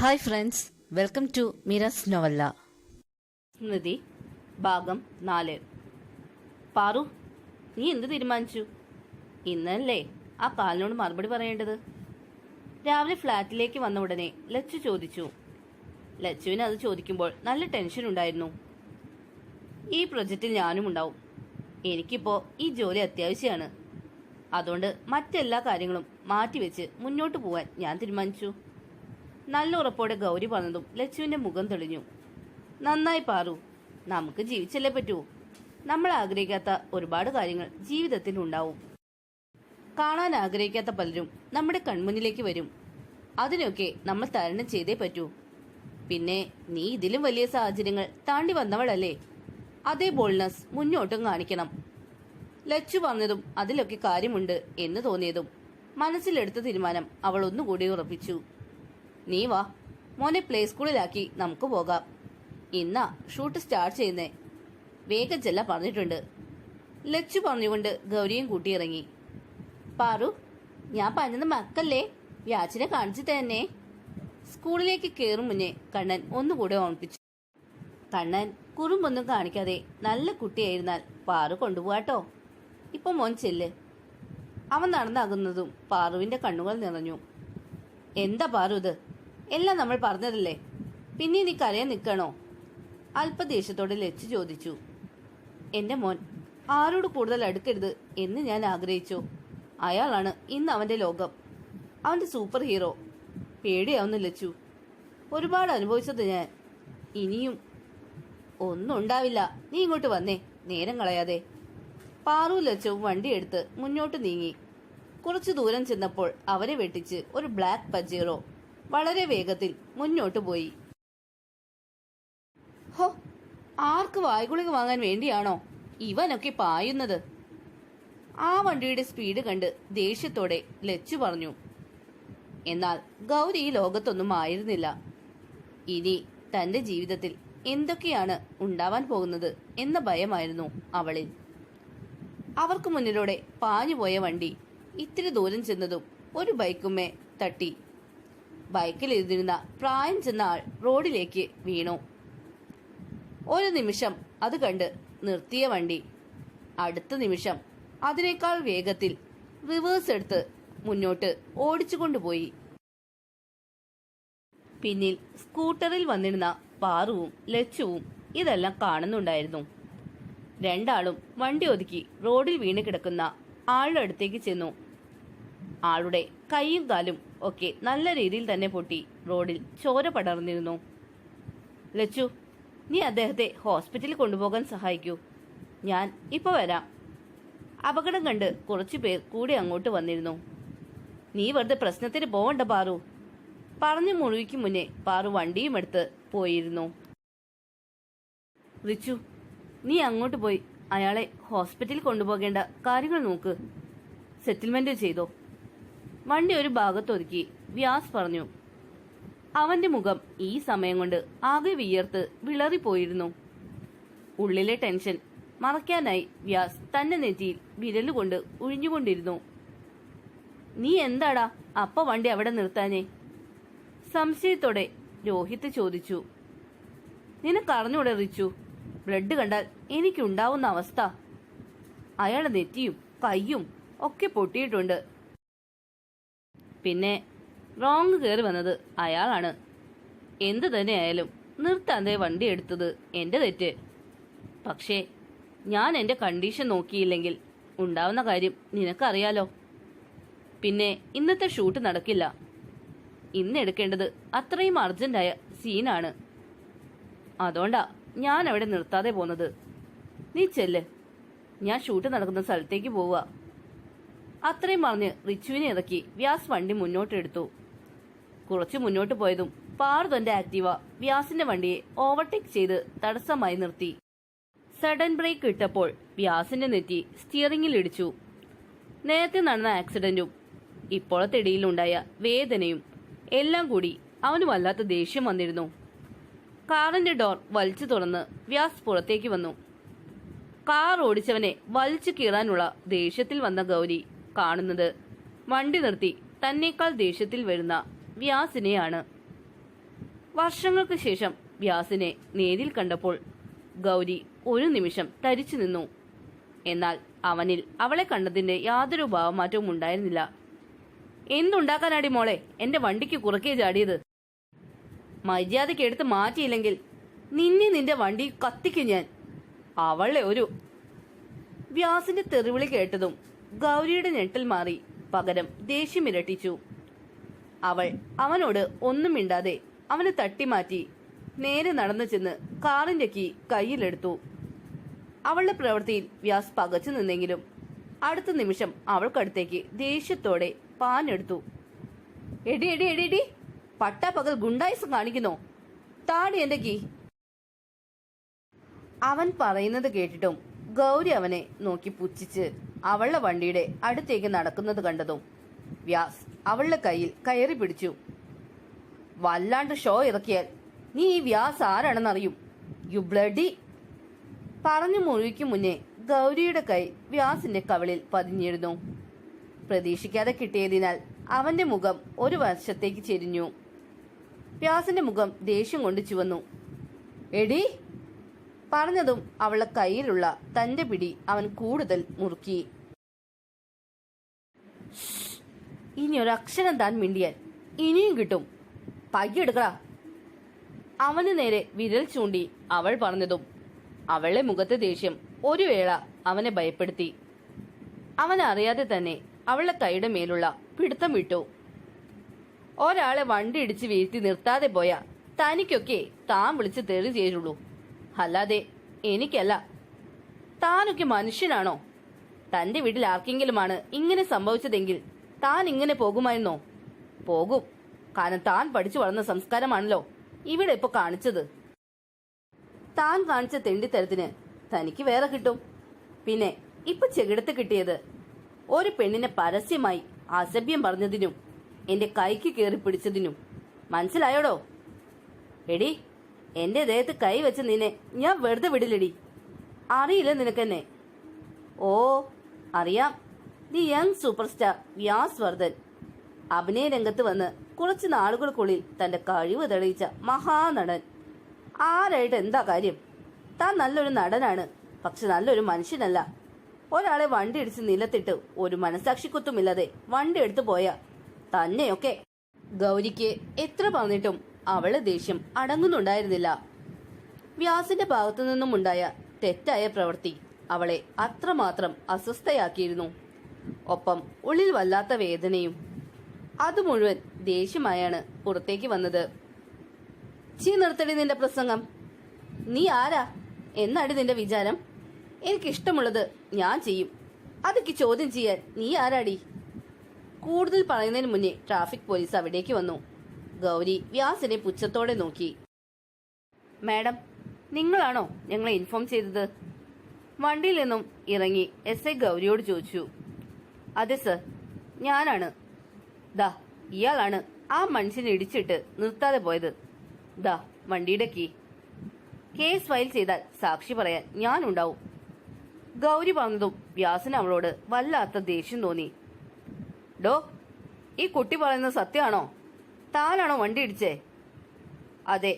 Hi friends welcome to മിറസ് നോവല്ല സ്മൃതി ഭാഗം നാല്. പാറു നീ എന്ത് തീരുമാനിച്ചു? ഇന്നല്ലേ ആ കാലിനോട് മറുപടി പറയേണ്ടത്? രാവിലെ ഫ്ലാറ്റിലേക്ക് വന്ന ഉടനെ ലച്ചു ചോദിച്ചു. ലച്ചുവിന് അത് ചോദിക്കുമ്പോൾ നല്ല ടെൻഷൻ ഉണ്ടായിരുന്നു. ഈ പ്രൊജക്റ്റിൽ ഞാനും ഉണ്ടാവും. എനിക്കിപ്പോ ഈ ജോലി അത്യാവശ്യമാണ്. അതുകൊണ്ട് മറ്റെല്ലാ കാര്യങ്ങളും മാറ്റിവെച്ച് മുന്നോട്ട് പോവാൻ ഞാൻ തീരുമാനിച്ചു. നല്ല ഉറപ്പോടെ ഗൗരി പറഞ്ഞതും ലച്ചുവിന്റെ മുഖം തെളിഞ്ഞു. നന്നായി പാറു. നമുക്ക് ജീവിച്ചല്ലേ പറ്റൂ. നമ്മൾ ആഗ്രഹിക്കാത്ത ഒരുപാട് കാര്യങ്ങൾ ജീവിതത്തിൽ ഉണ്ടാവും. കാണാൻ ആഗ്രഹിക്കാത്ത പലരും നമ്മുടെ കൺമുന്നിലേക്ക് വരും. അതിനൊക്കെ നമ്മൾ തരണം ചെയ്തേ പറ്റൂ. പിന്നെ നീ ഇതിലും വലിയ സാഹചര്യങ്ങൾ താണ്ടി വന്നവളല്ലേ. അതേ ബോൾനസ് മുന്നോട്ടും കാണിക്കണം. ലച്ചു പറഞ്ഞതും അതിലൊക്കെ കാര്യമുണ്ട് എന്ന് തോന്നിയതും മനസ്സിലെടുത്ത തീരുമാനം അവൾ ഒന്നുകൂടി ഉറപ്പിച്ചു. നീ വാ. മോനെ പ്ലേ സ്കൂളിലാക്കി നമുക്ക് പോകാം. ഇന്നാ ഷൂട്ട് സ്റ്റാർട്ട് ചെയ്യുന്നേ. വേഗം ചെല്ല പറഞ്ഞിട്ടുണ്ട്. ലച്ചു പറഞ്ഞുകൊണ്ട് ഗൗരിയും കൂട്ടിയിറങ്ങി പാറു ഞാൻ പറഞ്ഞത് മക്കല്ലേ വ്യാച്ചിനെ കാണിച്ചു തന്നെ സ്കൂളിലേക്ക് കയറും മുന്നേ കണ്ണൻ ഒന്നുകൂടെ ഓർമ്മിപ്പിച്ചു. കണ്ണൻ കുറുമ്പൊന്നും കാണിക്കാതെ നല്ല കുട്ടിയായിരുന്നാൽ പാറു കൊണ്ടുപോകാട്ടോ ഇപ്പൊ മോൻ ചെല്ല്. അവൻ നടന്നാകുന്നതും പാറുവിന്റെ കണ്ണുകൾ നിറഞ്ഞു. എന്താ പാറു ഇത്? എല്ലാം നമ്മൾ പറഞ്ഞതല്ലേ? പിന്നെ നീ കരയാൻ നിൽക്കണോ? അല്പദേശത്തോടെ ലച്ച് ചോദിച്ചു. എന്റെ മോൻ ആരോട് കൂടുതൽ അടുക്കരുത് എന്ന് ഞാൻ ആഗ്രഹിച്ചു. അയാളാണ് ഇന്ന് അവന്റെ ലോകം. അവന്റെ സൂപ്പർ ഹീറോ. പേടിയാവുന്ന ലച്ചു. ഒരുപാട് അനുഭവിച്ചത് ഞാൻ. ഇനിയും ഒന്നും ഉണ്ടാവില്ല. നീ ഇങ്ങോട്ട് വന്നേ. നേരം കളയാതെ. പാറു ലച്ചവും വണ്ടിയെടുത്ത് മുന്നോട്ട് നീങ്ങി. കുറച്ചു ദൂരം ചെന്നപ്പോൾ അവരെ വെട്ടിച്ച് ഒരു ബ്ലാക്ക് പജേറോ വളരെ വേഗത്തിൽ മുന്നോട്ടു പോയി. ഹോ ആർക്ക് വായ്ഗുളിക വാങ്ങാൻ വേണ്ടിയാണോ ഇവനൊക്കെ പായുന്നത്? ആ വണ്ടിയുടെ സ്പീഡ് കണ്ട് ദേഷ്യത്തോടെ ലച്ചു പറഞ്ഞു എന്നാൽ ഗൗരി ഈ ലോകത്തൊന്നും ആയിരുന്നില്ല. ഇനി തന്റെ ജീവിതത്തിൽ എന്തൊക്കെയാണ് ഉണ്ടാവാൻ പോകുന്നത് എന്ന ഭയമായിരുന്നു അവളിൽ. അവർക്ക് മുന്നിലൂടെ പാഞ്ഞുപോയ വണ്ടി ഇത്തിരി ദൂരം ചെന്നതും ഒരു ബൈക്കുമേ തട്ടി ബൈക്കിൽ ഇരുന്നിരുന്ന പ്രായം ചെന്ന ആൾ റോഡിലേക്ക് വീണു. ഒരു നിമിഷം അത് കണ്ട് നിർത്തിയ വണ്ടി. അടുത്ത നിമിഷം അതിനേക്കാൾ വേഗത്തിൽ റിവേഴ്സ് എടുത്ത് മുന്നോട്ട് ഓടിച്ചുകൊണ്ടുപോയി. പിന്നിൽ സ്കൂട്ടറിൽ വന്നിരുന്ന പാറുവും ലച്ചുവും ഇതെല്ലാം കാണുന്നുണ്ടായിരുന്നു. രണ്ടാളും വണ്ടി ഒതുക്കി റോഡിൽ വീണ് കിടക്കുന്ന ആളുടെ അടുത്തേക്ക് ചെന്നു. ആളുടെ കൈയും കാലും ഒക്കെ നല്ല രീതിയിൽ തന്നെ പൊട്ടി റോഡിൽ ചോര പടർന്നിരുന്നു. ലച്ചു നീ അദ്ദേഹത്തെ ഹോസ്പിറ്റലിൽ കൊണ്ടുപോകാൻ സഹായിക്കൂ. ഞാൻ ഇപ്പോൾ വരാം. അപകടം കണ്ട് കുറച്ചു പേർ കൂടി അങ്ങോട്ട് വന്നിരുന്നു. നീ വെറുതെ പ്രശ്നത്തിന് പോവണ്ട പാറു. പറഞ്ഞു മുഴുവിക്ക് മുന്നേ പാറു വണ്ടിയും എടുത്ത് പോയിരുന്നു. റിച്ചു നീ അങ്ങോട്ട് പോയി. അയാളെ ഹോസ്പിറ്റലിൽ കൊണ്ടുപോകേണ്ട കാര്യങ്ങൾ നോക്ക്. സെറ്റിൽമെന്റ് ചെയ്തോ. വണ്ടി ഒരു ഭാഗത്തൊതുക്കി വ്യാസ് പറഞ്ഞു അവന്റെ മുഖം ഈ സമയം കൊണ്ട് ആകെ വിയർത്ത് വിളറിപ്പോയിരുന്നു. ഉള്ളിലെ ടെൻഷൻ മറയ്ക്കാനായി വ്യാസ് തന്റെ നെറ്റിയിൽ വിരലുകൊണ്ട് ഉഴിഞ്ഞുകൊണ്ടിരുന്നു. നീ എന്താടാ? അപ്പ വണ്ടി അവിടെ നിർത്താനേ സംശയത്തോടെ രോഹിത് ചോദിച്ചു. നിനക്കറിഞ്ഞൂടെ റിച്ചു? ബ്ലഡ് കണ്ടാൽ എനിക്കുണ്ടാവുന്ന അവസ്ഥ. അയാളുടെ നെറ്റിയും കയ്യും ഒക്കെ പൊട്ടിയിട്ടുണ്ട്. പിന്നെ റോങ് കയറി വന്നത് അയാളാണ്. എന്ത് തന്നെയായാലും നിർത്താതെ വണ്ടി എടുത്തത് എന്റെ തെറ്റ്. പക്ഷേ ഞാൻ എന്റെ കണ്ടീഷൻ നോക്കിയില്ലെങ്കിൽ ഉണ്ടാവുന്ന കാര്യം നിനക്കറിയാലോ. പിന്നെ ഇന്നത്തെ ഷൂട്ട് നടക്കില്ല. ഇന്ന് എടുക്കേണ്ടത് അത്രയും അർജന്റായ സീനാണ് അതുകൊണ്ടാ ഞാൻ അവിടെ നിർത്താതെ പോന്നത്. നീ ചെല്ല്. ഞാൻ ഷൂട്ട് നടക്കുന്ന സ്ഥലത്തേക്ക് പോവുക. അത്രയും പറഞ്ഞ് റിച്ചുവിനെ ഇറക്കി വ്യാസ് വണ്ടി മുന്നോട്ടെടുത്തു. കുറച്ച് മുന്നോട്ട് പോയതും പാറു തന്റെ ആക്റ്റീവ വ്യാസിന്റെ വണ്ടിയെ ഓവർടേക്ക് ചെയ്ത് തടസ്സമായി നിർത്തി. സഡൻ ബ്രേക്ക് ഇട്ടപ്പോൾ വ്യാസിന്റെ നെറ്റി സ്റ്റിയറിംഗിൽ ഇടിച്ചു. നേരത്തെ നടന്ന ആക്സിഡന്റും ഇപ്പോഴത്തെ ഇടിയിലുണ്ടായ വേദനയും എല്ലാം കൂടി അവന് വല്ലാത്ത ദേഷ്യം വന്നിരുന്നു. കാറിന്റെ ഡോർ വലിച്ചു തുറന്ന് വ്യാസ് പുറത്തേക്ക് വന്നു. കാർ ഓടിച്ചവനെ വലിച്ചു കീറാനുള്ള ദേഷ്യത്തിൽ വന്ന ഗൗരി കാണുന്നത്. വണ്ടി നിർത്തി തന്നേക്കാൾ ദേഷ്യത്തിൽ വരുന്ന വ്യാസിനെയാണ്. വർഷങ്ങൾക്ക് ശേഷം വ്യാസിനെ നേരിൽ കണ്ടപ്പോൾ ഗൗരി ഒരു നിമിഷം തരിച്ചു നിന്നു. എന്നാൽ അവനിൽ അവളെ കണ്ടതിന്റെ യാതൊരു ഭാവമാറ്റവും ഉണ്ടായിരുന്നില്ല. എന്തുണ്ടാക്കാനാടി മോളെ? എന്റെ വണ്ടിക്ക് കുറുക്കേ ചാടിയത്. മര്യാദയ്ക്ക് എടുത്ത് മാറ്റിയില്ലെങ്കിൽ നിന്നെ നിന്റെ വണ്ടി കത്തിക്കും ഞാൻ. അവളെ ഒരു വ്യാസിന്റെ തെറിവിളി കേട്ടതും ഗൗരിയുടെ ഞെട്ടൽ മാറി. പകരം ദേഷ്യം ഇരട്ടിച്ചു. അവൾ അവനോട് ഒന്നും മിണ്ടാതെ അവനെ തട്ടിമാറ്റി നേരെ നടന്നു ചെന്ന് കാറിന്റെ കീ കയ്യിലെടുത്തു. അവളുടെ പ്രവൃത്തിയിൽ വ്യാസ് പകച്ചു നിന്നെങ്കിലും അടുത്ത നിമിഷം അവൾക്കടുത്തേക്ക് ദേഷ്യത്തോടെ പാനെടുത്തു എടി എടി എടി എടി പട്ടാപ്പകൽ ഗുണ്ടായിസം കാണിക്കുന്നോ? താടി എന്റെ കീ. അവൻ പറയുന്നത് കേട്ടിട്ടും ഗൗരി അവനെ നോക്കി പുച്ഛിച്ച് അവളുടെ വണ്ടിയുടെ അടുത്തേക്ക് നടക്കുന്നത് കണ്ടതും വ്യാസ് അവളുടെ കയ്യിൽ കയറി പിടിച്ചു. വല്ലാണ്ട് ഷോ ഇറക്കിയാൽ നീ ഈ വ്യാസ് ആരാണെന്നറിയും? യു ബ്ലഡി പറഞ്ഞു മുഴുവിക്കും മുന്നേ ഗൗരിയുടെ കൈ വ്യാസിന്റെ കവളിൽ പതിഞ്ഞിരുന്നു. പ്രതീക്ഷിക്കാതെ കിട്ടിയതിനാൽ അവന്റെ മുഖം ഒരു വശത്തേക്ക് ചെരിഞ്ഞു. വ്യാസിന്റെ മുഖം ദേഷ്യം കൊണ്ട് ചുവന്നു. എടി പറഞ്ഞതും അവളുടെ കയ്യിലുള്ള തന്റെ പിടി അവൻ കൂടുതൽ മുറുക്കി. "ശ്ശ്, ഇനി ഒരു അക്ഷരം താൻ മിണ്ടിയാൽ ഇനിയും കിട്ടും. പയ്യെടുക്കടാ അവന് നേരെ വിരൽ ചൂണ്ടി അവൾ പറഞ്ഞതും അവളുടെ മുഖത്തെ ദേഷ്യം ഒരു വേള അവനെ ഭയപ്പെടുത്തി. അവൻ അറിയാതെ തന്നെ അവളുടെ കൈയുടെ മേലുള്ള പിടുത്തം വിട്ടു. ഒരാളെ വണ്ടി ഇടിച്ച് വീഴ്ത്തി നിർത്താതെ പോയ തനിക്കൊക്കെ താൻ വിളിച്ച് തെറി ചേരുള്ളൂ അല്ലാതെ എനിക്കല്ല. താനൊക്കെ മനുഷ്യനാണോ? തന്റെ വീട്ടിൽ ആർക്കെങ്കിലുമാണ് ഇങ്ങനെ സംഭവിച്ചതെങ്കിൽ താൻ ഇങ്ങനെ പോകുമായിരുന്നോ? പോകും. കാരണം താൻ പഠിച്ചു വളർന്ന സംസ്കാരമാണല്ലോ ഇവിടെ ഇപ്പൊ കാണിച്ചത്. താൻ കാണിച്ച തെണ്ടിത്തരത്തിന് തനിക്ക് വേറെ കിട്ടും. പിന്നെ ഇപ്പൊ ചെകിടത്ത് കിട്ടിയത് ഒരു പെണ്ണിനെ പരസ്യമായി അസഭ്യം പറഞ്ഞതിനും എന്റെ കൈക്ക് കയറി പിടിച്ചതിനും. മനസ്സിലായോടോ? എടി എന്റെ ദേഹത്ത് കൈ വെച്ച് നിന്നെ ഞാൻ വെറുതെ വിടില്ലടി. അറിയില്ല നിനക്കെന്നെ. ഓ അറിയാം. The young super star Vyas Vardhan. അഭിനയ രംഗത്ത് വന്ന് കുറച്ച് നാളുകൾക്കുള്ളിൽ തന്റെ കഴിവ് തെളിയിച്ച മഹാനടൻ. ആരായിട്ട് എന്താ കാര്യം? താൻ നല്ലൊരു നടനാണ് പക്ഷെ നല്ലൊരു മനുഷ്യനല്ല. ഒരാളെ വണ്ടി ഇടിച്ച് നിലത്തിട്ട് ഒരു മനസാക്ഷിക്കുത്തുമില്ലാതെ വണ്ടി എടുത്തു പോയ തന്നെയൊക്കെ. ഗൗരിക്ക് എത്ര പറഞ്ഞിട്ടും അവളെ ദേഷ്യം അടങ്ങുന്നുണ്ടായിരുന്നില്ല. വ്യാസിന്റെ ഭാഗത്തു നിന്നും ഉണ്ടായ തെറ്റായ പ്രവൃത്തി അവളെ അത്രമാത്രം അസ്വസ്ഥയാക്കിയിരുന്നു. ഒപ്പം ഉള്ളിൽ വല്ലാത്ത വേദനയും അത് മുഴുവൻ ദേഷ്യമായാണ് പുറത്തേക്ക് വന്നത്. ചീ നിർത്തടി നിന്റെ പ്രസംഗം. നീ ആരാ? എന്നാണ് നിന്റെ വിചാരം? എനിക്കിഷ്ടമുള്ളത് ഞാൻ ചെയ്യും. അതൊക്കെ ചോദ്യം ചെയ്യാൻ നീ ആരാടി? കൂടുതൽ പറയുന്നതിന് മുന്നേ ട്രാഫിക് പോലീസ് അവിടേക്ക് വന്നു. ഗൗരി വ്യാസിനെ പുച്ഛത്തോടെ നോക്കി. മാഡം നിങ്ങളാണോ ഞങ്ങളെ ഇൻഫോം ചെയ്തത്? വണ്ടിയിൽ നിന്നും ഇറങ്ങി എസ് ഐ ഗൗരിയോട് ചോദിച്ചു. അതെ സർ ഞാനാണ്. ദാ ഇയാളാണ് ആ മനുഷ്യനെ ഇടിച്ചിട്ട് നിർത്താതെ പോയത്. ദാ വണ്ടിയുടെ കീ. കേസ് ഫയൽ ചെയ്താൽ സാക്ഷി പറയാൻ ഞാനുണ്ടാവും. ഗൗരി പറഞ്ഞതും വ്യാസന് അവളോട് വല്ലാത്ത ദേഷ്യം തോന്നി. ഡോ ഈ കുട്ടി പറയുന്നത് സത്യമാണോ? താനാണോ വണ്ടി ഇടിച്ചേ? അതെ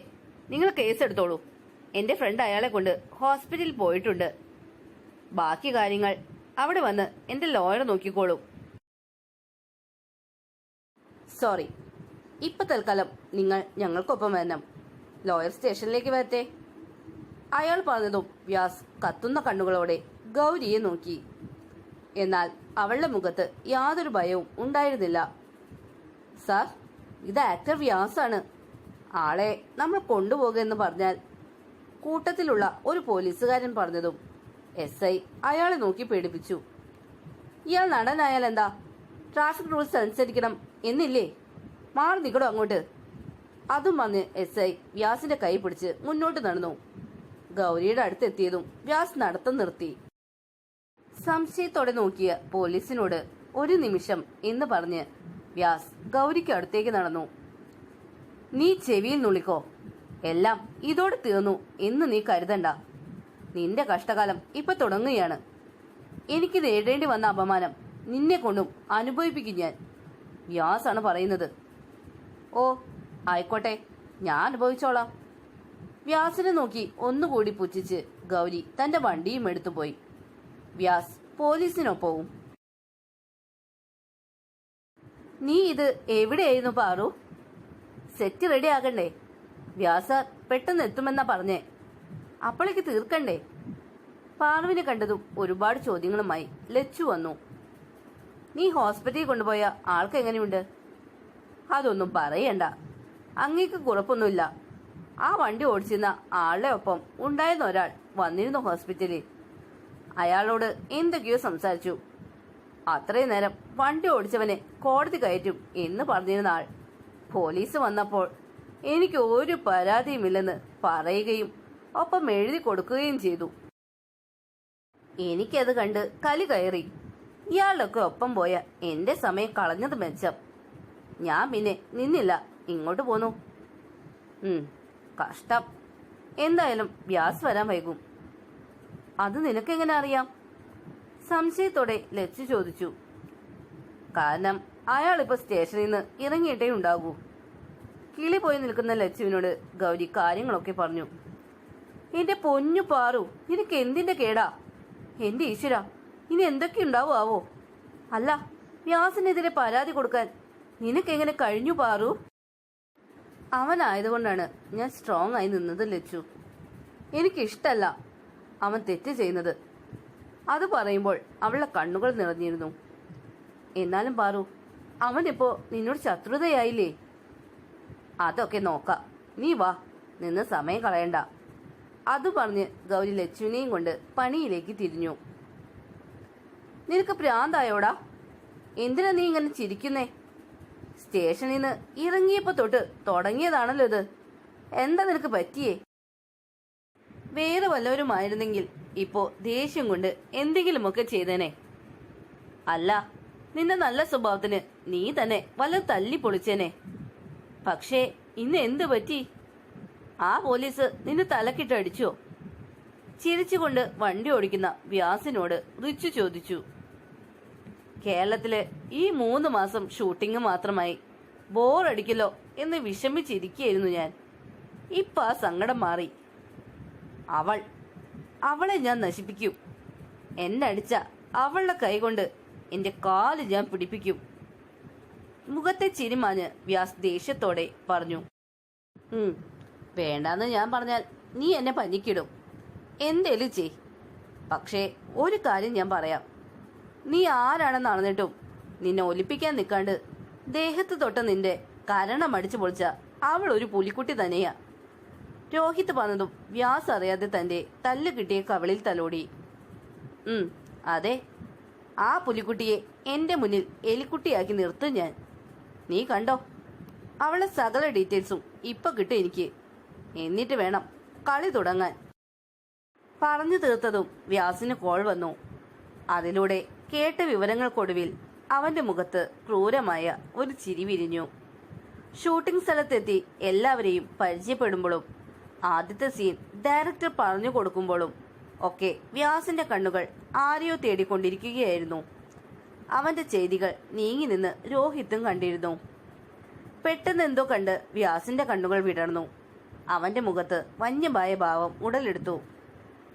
നിങ്ങൾ കേസ് എടുത്തോളൂ. എന്റെ ഫ്രണ്ട് അയാളെ കൊണ്ട് ഹോസ്പിറ്റലിൽ പോയിട്ടുണ്ട്. ബാക്കി കാര്യങ്ങൾ അവിടെ വന്ന് എന്റെ ലോയർ നോക്കിക്കോളും. സോറി ഇപ്പൊ തൽക്കാലം നിങ്ങൾ ഞങ്ങൾക്കൊപ്പം വരണം. ലോയർ സ്റ്റേഷനിലേക്ക് വരട്ടെ. അയാൾ പറഞ്ഞതും വ്യാസ് കത്തുന്ന കണ്ണുകളോടെ ഗൗരിയെ നോക്കി. എന്നാൽ അവളുടെ മുഖത്ത് യാതൊരു ഭയവും ഉണ്ടായിരുന്നില്ല. സാർ ഇത് ആക്ടർ വ്യാസാണ്. ആളെ നമ്മൾ കൊണ്ടുപോകുമെന്ന് പറഞ്ഞാൽ കൂട്ടത്തിലുള്ള ഒരു പോലീസുകാരൻ പറഞ്ഞതും എസ് ഐ അയാളെ നോക്കി പേടിപ്പിച്ചു. ഇയാൾ നടനായാൽ എന്താ? ട്രാഫിക് റൂൾസ് അനുസരിക്കണം എന്നില്ലേ? മാറി നിൽക്കണോ അങ്ങോട്ട്. അതും വന്ന് എസ് ഐ വ്യാസിന്റെ കൈ പിടിച്ച് മുന്നോട്ട് നടന്നു. ഗൗരിയുടെ അടുത്തെത്തിയതും വ്യാസ് നടത്തം നിർത്തി. സംശയത്തോടെ നോക്കിയ പോലീസിനോട് ഒരു നിമിഷം എന്ന് പറഞ്ഞ് വ്യാസ് ഗൗരിക്ക് അടുത്തേക്ക് നടന്നു. നീ ചെവിയിൽ നുള്ളിക്കോ. എല്ലാം ഇതോടെ തീർന്നു എന്ന് നീ കരുതണ്ട. നിന്റെ കഷ്ടകാലം ഇപ്പൊ തുടങ്ങുകയാണ്. എനിക്ക് നേടേണ്ടി വന്ന അപമാനം നിന്നെ കൊണ്ടും അനുഭവിപ്പിക്കും ഞാൻ വ്യാസാണ് പറയുന്നത്. ഓ ആയിക്കോട്ടെ ഞാൻ അനുഭവിച്ചോളാം. വ്യാസിനെ നോക്കി ഒന്നുകൂടി പുച്ഛിച്ച് ഗൗരി തന്റെ വണ്ടിയും എടുത്തുപോയി. വ്യാസ് പോലീസിനൊപ്പവും നീ ഇത് എവിടെയായിരുന്നു പാറു? സെറ്റ് റെഡി ആകണ്ടേ? വ്യാസർ പെട്ടെന്ന് എത്തുമെന്നാ പറഞ്ഞേ. അപ്പോഴേക്ക് തീർക്കണ്ടേ? പാറുവിനെ കണ്ടതും ഒരുപാട് ചോദ്യങ്ങളുമായി ലച്ചു വന്നു. നീ ഹോസ്പിറ്റലിൽ കൊണ്ടുപോയ ആൾക്ക് എങ്ങനെയുണ്ട്? അതൊന്നും പറയണ്ട. അങ്ങേക്ക് കുഴപ്പമൊന്നുമില്ല. ആ വണ്ടി ഓടിച്ചിരുന്ന ആളുടെ ഒപ്പം ഉണ്ടായിരുന്ന ഒരാൾ വന്നിരുന്നു ഹോസ്പിറ്റലിൽ അയാളോട് എന്തൊക്കെയോ സംസാരിച്ചു. അത്രയും നേരം വണ്ടി ഓടിച്ചവനെ കോടതി കയറ്റും എന്ന് പറഞ്ഞിരുന്ന ആൾ. പോലീസ് വന്നപ്പോൾ എനിക്ക് ഒരു പരാതിയുമില്ലെന്ന് പറയുകയും ഒപ്പം എഴുതി കൊടുക്കുകയും ചെയ്തു. എനിക്കത് കണ്ട് കലി കയറി. ഇയാളൊക്കെ ഒപ്പം പോയ എന്റെ സമയം കളഞ്ഞത് മെച്ചം. ഞാൻ പിന്നെ നിന്നില്ല ഇങ്ങോട്ട് പോന്നു. കഷ്ടം. എന്തായാലും വ്യാസ് വരാൻ വൈകും. അത് നിനക്കെങ്ങനെ അറിയാം? സംശയത്തോടെ ലച്ചു ചോദിച്ചു. കാരണം അയാൾ ഇപ്പൊ സ്റ്റേഷനിൽ നിന്ന് ഇറങ്ങിയിട്ടേ ഉണ്ടാകൂ. കിളി പോയി നിൽക്കുന്ന ലച്ചുവിനോട് ഗൗരി കാര്യങ്ങളൊക്കെ പറഞ്ഞു. എന്റെ പൊന്നു പാറു നിനക്ക് എന്തിന്റെ കേടാ? എന്റെ ഈശ്വര ഇനി എന്തൊക്കെ ഉണ്ടാവുമാവോ അല്ല വ്യാസിനെതിരെ പരാതി കൊടുക്കാൻ നിനക്കെങ്ങനെ കഴിഞ്ഞു പാറു? അവനായതുകൊണ്ടാണ് ഞാൻ സ്ട്രോങ് ആയി നിന്നത് ലച്ചു. എനിക്കിഷ്ടല്ല അവൻ തെറ്റ് ചെയ്യുന്നത്. അത് പറയുമ്പോൾ അവളുടെ കണ്ണുകൾ നിറഞ്ഞിരുന്നു. എന്നാലും പാറു അവനിപ്പോ നിന്നോട് ശത്രുതയായില്ലേ? അതൊക്കെ നോക്കാം. നീ വാ നിന്ന് സമയം കളയണ്ട. അത് പറഞ്ഞ് ഗൗരി ലക്ഷ്മിനെയും കൊണ്ട് പണിയിലേക്ക് തിരിഞ്ഞു. നിനക്ക് പ്രാന്തായോടാ എന്തിനാ നീ ഇങ്ങനെ ചിരിക്കുന്നേ? സ്റ്റേഷനിൽ നിന്ന് ഇറങ്ങിയപ്പോ തൊട്ട് തുടങ്ങിയതാണല്ലോ ഇത്. എന്താ നിനക്ക് പറ്റിയേ? വേറെ വല്ലവരുമായിരുന്നെങ്കിൽ ഇപ്പോ ദേഷ്യം കൊണ്ട് എന്തെങ്കിലുമൊക്കെ ചെയ്തേനെ. അല്ല നിന്റെ നല്ല സ്വഭാവത്തിന് നീ തന്നെ വല്ല തല്ലി പൊളിച്ചേനെ. പക്ഷേ ഇന്ന് എന്ത് പറ്റി? ആ പോലീസ് നിന്നെ തലക്കിട്ട് അടിച്ചോ? ചിരിച്ചുകൊണ്ട് വണ്ടി ഓടിക്കുന്ന വ്യാസിനോട് റിച്ചു ചോദിച്ചു. കേരളത്തിൽ ഈ മൂന്ന് മാസം ഷൂട്ടിംഗ് മാത്രമായി ബോറടിക്കലോ എന്ന് വിഷമിച്ചിരിക്കുകയായിരുന്നു ഞാൻ. ഇപ്പ ആ സങ്കടം മാറി. അവൾ അവളെ ഞാൻ നശിപ്പിക്കും. എന്നടിച്ച അവളുടെ കൈകൊണ്ട് എന്റെ കാൽ ഞാൻ പിടിപ്പിക്കും. മുഖത്തെ ചിരിമാഞ്ഞ് വ്യാസ് ദേഷ്യത്തോടെ പറഞ്ഞു വേണ്ടാന്ന് ഞാൻ പറഞ്ഞാൽ നീ എന്നെ പഞ്ഞിക്കിടും. എന്തേലും ചെയ്. പക്ഷേ ഒരു കാര്യം ഞാൻ പറയാം. നീ ആരാണെന്ന് അറിഞ്ഞിട്ടും നിന്നെ ഒലിപ്പിക്കാൻ നിൽക്കാണ്ട് ദേഹത്ത് തൊട്ട നിന്റെ കരണം അടിച്ചു പൊളിച്ച അവൾ ഒരു പുലിക്കുട്ടി തന്നെയാ. രോഹിത് വന്നതും വ്യാസ് അറിയാതെ തന്റെ തല്ല് കിട്ടിയ കവളിൽ തലോടി. ഉം അതെ. ആ പുലിക്കുട്ടിയെ എന്റെ മുന്നിൽ എലിക്കുട്ടിയാക്കി നിർത്തും ഞാൻ. നീ കണ്ടോ? അവളെ സകല ഡീറ്റെയിൽസും ഇപ്പൊ കിട്ടും എനിക്ക്. എന്നിട്ട് വേണം കളി തുടങ്ങാൻ. പറഞ്ഞു തീർത്തതും വ്യാസിന് കോൾ വന്നു. അതിലൂടെ കേട്ട വിവരങ്ങൾക്കൊടുവിൽ അവന്റെ മുഖത്ത് ക്രൂരമായ ഒരു ചിരി വിരിഞ്ഞു. ഷൂട്ടിംഗ് സ്ഥലത്തെത്തി എല്ലാവരെയും പരിചയപ്പെടുമ്പോഴും ആദ്യത്തെ സീൻ ഡയറക്ടർ പറഞ്ഞു കൊടുക്കുമ്പോഴും ഒക്കെ വ്യാസിന്റെ കണ്ണുകൾ ആരെയോ തേടിക്കൊണ്ടിരിക്കുകയായിരുന്നു. അവന്റെ ചെയ്തികൾ നീങ്ങി നിന്ന് രോഹിത്തും കണ്ടിരുന്നു. പെട്ടെന്ന് എന്തോ കണ്ട് വ്യാസിന്റെ കണ്ണുകൾ വിടർന്നു. അവന്റെ മുഖത്ത് വന്യമായ ഭാവം ഉടലെടുത്തു.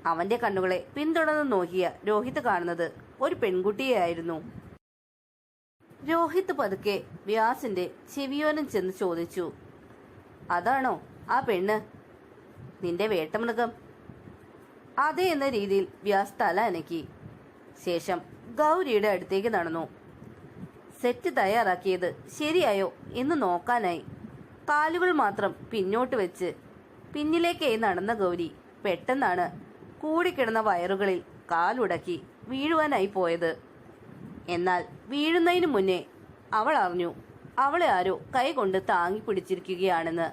അവന്റെ കണ്ണുകളെ പിന്തുടർന്ന് നോക്കിയ രോഹിത് കാണുന്നത് ഒരു പെൺകുട്ടിയായിരുന്നു രോഹിത് പതുക്കെ വ്യാസിന്റെ ചെവിയോനം ചെന്ന് ചോദിച്ചു അതാണോ ആ പെണ്ണ്? നിന്റെ വേട്ടമൃഗം. അതെ എന്ന രീതിയിൽ വ്യാസ് തല അനക്കി. ശേഷം ഗൗരിയുടെ അടുത്തേക്ക് നടന്നു. സെറ്റ് തയ്യാറാക്കിയത് ശരിയായോ എന്ന് നോക്കാനായി. കാലുകൾ മാത്രം പിന്നോട്ട് വെച്ച് പിന്നിലേക്കായി നടന്ന ഗൗരി പെട്ടെന്നാണ് കൂടിക്കിടന്ന വയറുകളിൽ കാലുടക്കി വീഴുവാനായി പോയത്. എന്നാൽ വീഴുന്നതിന് മുന്നേ അവൾ അറിഞ്ഞു അവളെ ആരോ കൈകൊണ്ട് താങ്ങി പിടിച്ചിരിക്കുകയാണെന്ന്.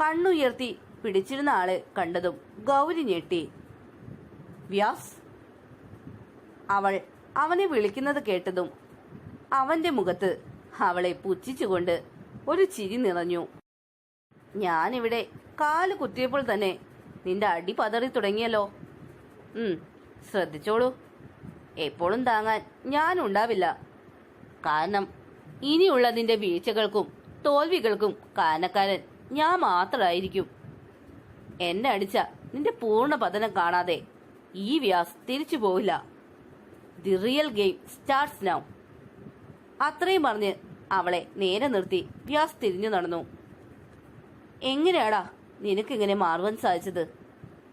കണ്ണുയർത്തി പിടിച്ചിരുന്ന ആളെ കണ്ടതും ഗൗരി ഞെട്ടി. വ്യാസ് അവൾ അവനെ വിളിക്കുന്നത് കേട്ടതും അവന്റെ മുഖത്ത് അവളെ പുച്ഛിച്ചുകൊണ്ട് ഒരു ചിരി നിറഞ്ഞു. ഞാനിവിടെ കാൽ കുത്തിയപ്പോൾ തന്നെ നിന്റെ അടി പതറി തുടങ്ങിയല്ലോ. ഉം ശ്രദ്ധിച്ചോളൂ. എപ്പോഴും താങ്ങാൻ ഞാനുണ്ടാവില്ല കാരണം ഇനിയുള്ള നിന്റെ വീഴ്ചകൾക്കും തോൽവികൾക്കും കാരണക്കാരൻ ഞാൻ മാത്രമായിരിക്കും എന്നെ അടിച്ച നിന്റെ പൂർണ പതനം കാണാതെ ഈ വ്യാസ് തിരിച്ചു പോവില്ല. The real game starts now അത്രയും പറഞ്ഞ് അവളെ നേരെ നിർത്തി വ്യാസ് തിരിഞ്ഞു നടന്നു. എങ്ങനെയാടാ നിനക്കിങ്ങനെ മാറുവാൻ സാധിച്ചത്?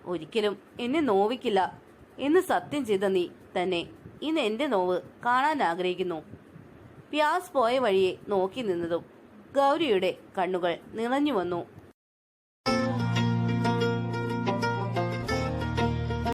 ഒരിക്കലും എന്നെ നോവിക്കില്ല എന്ന് സത്യം ചെയ്ത നീ തന്നെ ഇന്ന് എന്റെ നോവ് കാണാൻ ആഗ്രഹിക്കുന്നു. വ്യാസ് പോയ വഴിയെ നോക്കി നിന്നതും ഗൗരിയുടെ കണ്ണുകൾ നിറഞ്ഞു വന്നു.